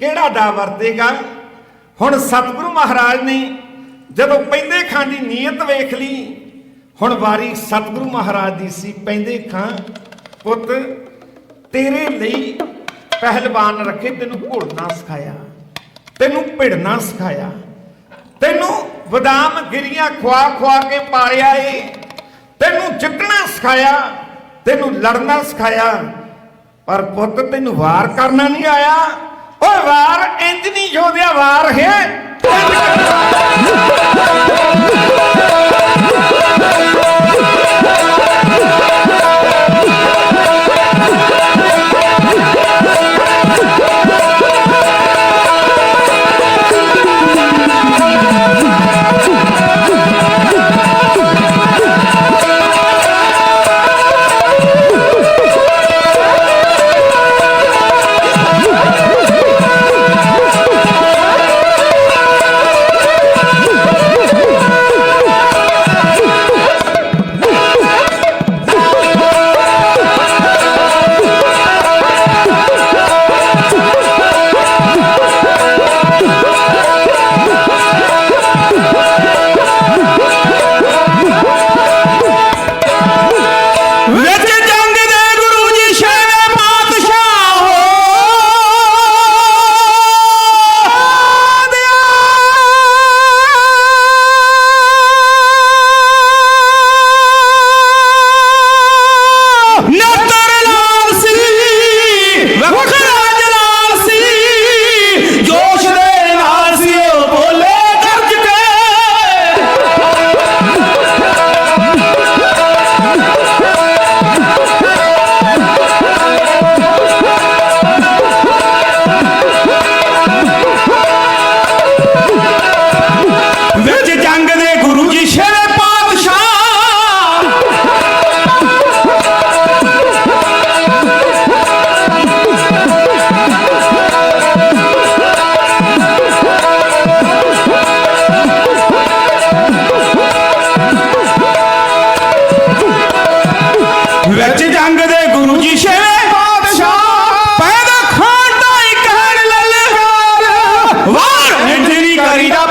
ਕਿਹੜਾ ਦਾ ਵਰਤੇਗਾ? ਹੁਣ ਸਤਿਗੁਰੂ ਮਹਾਰਾਜ ਨੇ ਜਦੋਂ ਪੈਂਦੇ ਖਾਂ ਦੀ ਨੀਅਤ ਵੇਖ ਲਈ, ਹੁਣ ਵਾਰੀ ਸਤਿਗੁਰੂ ਮਹਾਰਾਜ ਦੀ ਸੀ ਪੈਂਦੇ ਖਾਂ, ਪੁੱਤ, ਤੇਰੇ ਲਈ ਪਹਿਲਵਾਨ ਰੱਖੇ, ਤੈਨੂੰ ਘੋੜਨਾ ਸਿਖਾਇਆ, ਤੈਨੂੰ ਭਿੜਨਾ ਸਿਖਾਇਆ, ਤੈਨੂੰ ਬਦਾਮ ਗਿਰੀਆਂ ਖਵਾ ਖਵਾ ਕੇ ਪਾਲਿਆ ਏ, ਤੈਨੂੰ ਜਿੱਤਣਾ ਸਿਖਾਇਆ, ਤੈਨੂੰ ਲੜਨਾ ਸਿਖਾਇਆ, ਪਰ ਪੁੱਤ, ਤੈਨੂੰ ਵਾਰ ਕਰਨਾ ਨਹੀਂ ਆਇਆ। ਓਏ ਵਾਰ ਇੰਜ ਨਹੀਂ ਜੋਦਿਆ ਵਾਰ ਹੈ। ਰੰਗ ਦੇ ਗੁਰੂ ਜੀ ਸ਼ੇਰੇ ਬਾਦਸ਼ਾਹ। ਪੈਦਾ ਖਾਂਦਾ ਹੀ ਕਹਿਣ ਲੱਲਕਾਰ। ਵਾਰ ਨਿੰਦਰੀ ਕਰੀਦਾ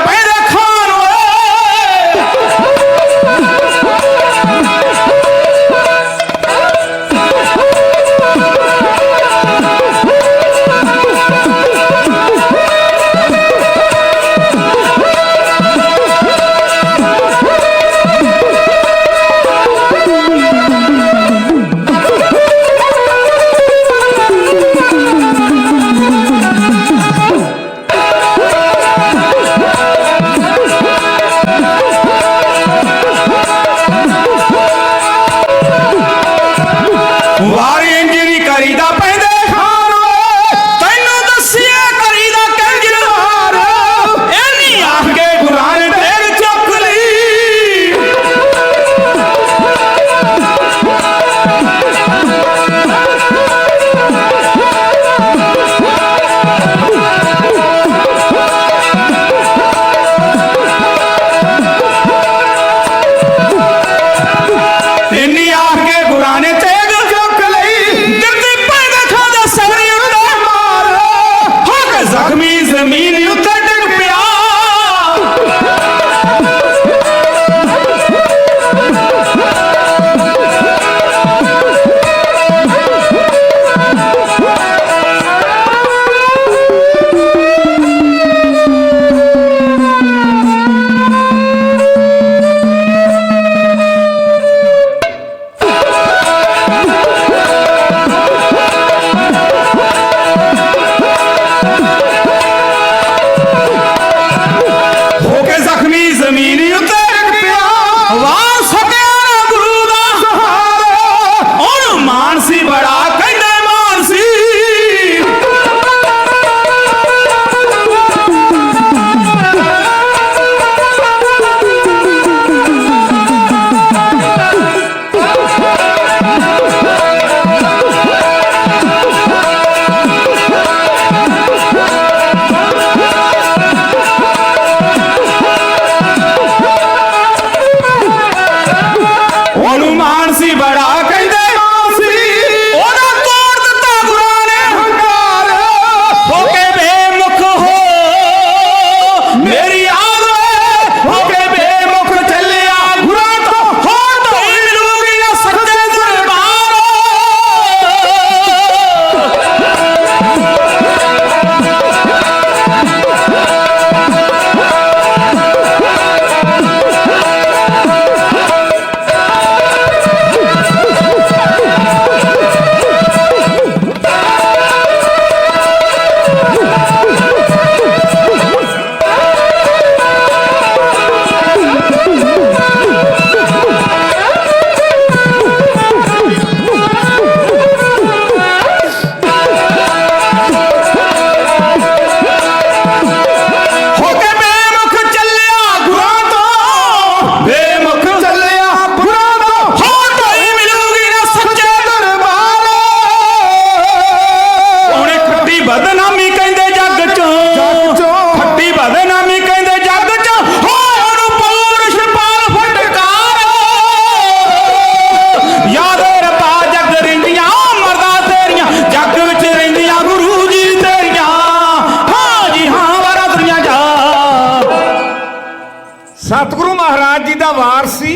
ਸਤਿਗੁਰੂ ਮਹਾਰਾਜ ਜੀ ਦਾ ਵਾਰ ਸੀ।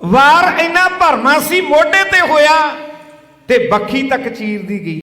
ਵਾਰ ਇੰਨਾ ਭਰਨਾ ਸੀ, ਮੋਢੇ ਤੇ ਹੋਇਆ ਤੇ ਬੱਖੀ ਤੱਕ ਚੀਰਦੀ ਗਈ।